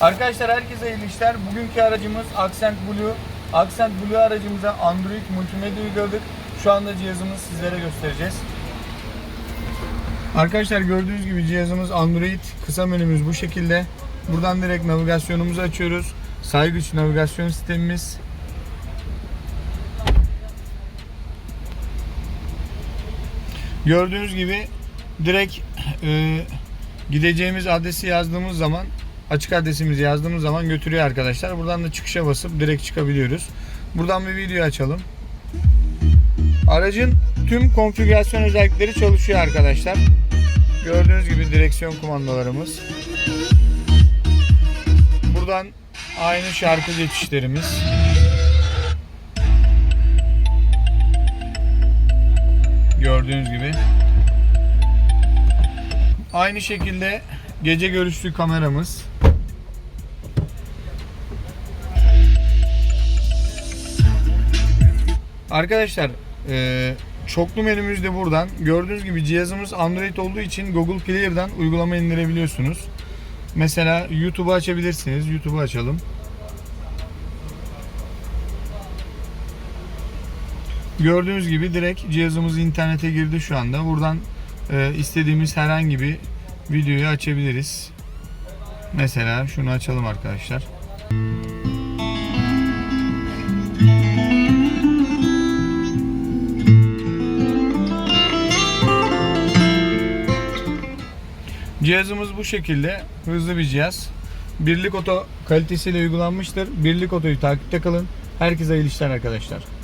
Arkadaşlar herkese hayırlı işler. Bugünkü aracımız Accent Blue. Accent Blue aracımıza Android multimedya uyguladık. Şu anda cihazımızı sizlere göstereceğiz. Arkadaşlar gördüğünüz gibi cihazımız Android. Kısa menümüz bu şekilde. Buradan direkt navigasyonumuzu açıyoruz. Saygıç navigasyon sistemimiz. Gördüğünüz gibi direkt e, gideceğimiz adresi yazdığımız zaman açık adresimizi yazdığımız zaman götürüyor arkadaşlar. Buradan da çıkışa basıp direkt çıkabiliyoruz. Buradan bir video açalım. Aracın tüm konfigürasyon özellikleri çalışıyor arkadaşlar. Gördüğünüz gibi direksiyon kumandalarımız. Buradan aynı şarkı geçişlerimiz. Gördüğünüz gibi. Aynı şekilde gece görüşlü kameramız. Arkadaşlar eee, çoklu menümüz de buradan. Gördüğünüz gibi cihazımız Android olduğu için Google Player'dan uygulama indirebiliyorsunuz. Mesela YouTube'u açabilirsiniz. YouTube'u açalım. Gördüğünüz gibi direkt cihazımız internete girdi şu anda. Buradan e, istediğimiz herhangi bir videoyu açabiliriz. Mesela şunu açalım arkadaşlar. Cihazımız bu şekilde hızlı bir cihaz. Birlik oto kalitesiyle uygulanmıştır. Birlik otoyu takipte kalın. Herkese hayırlı işler arkadaşlar.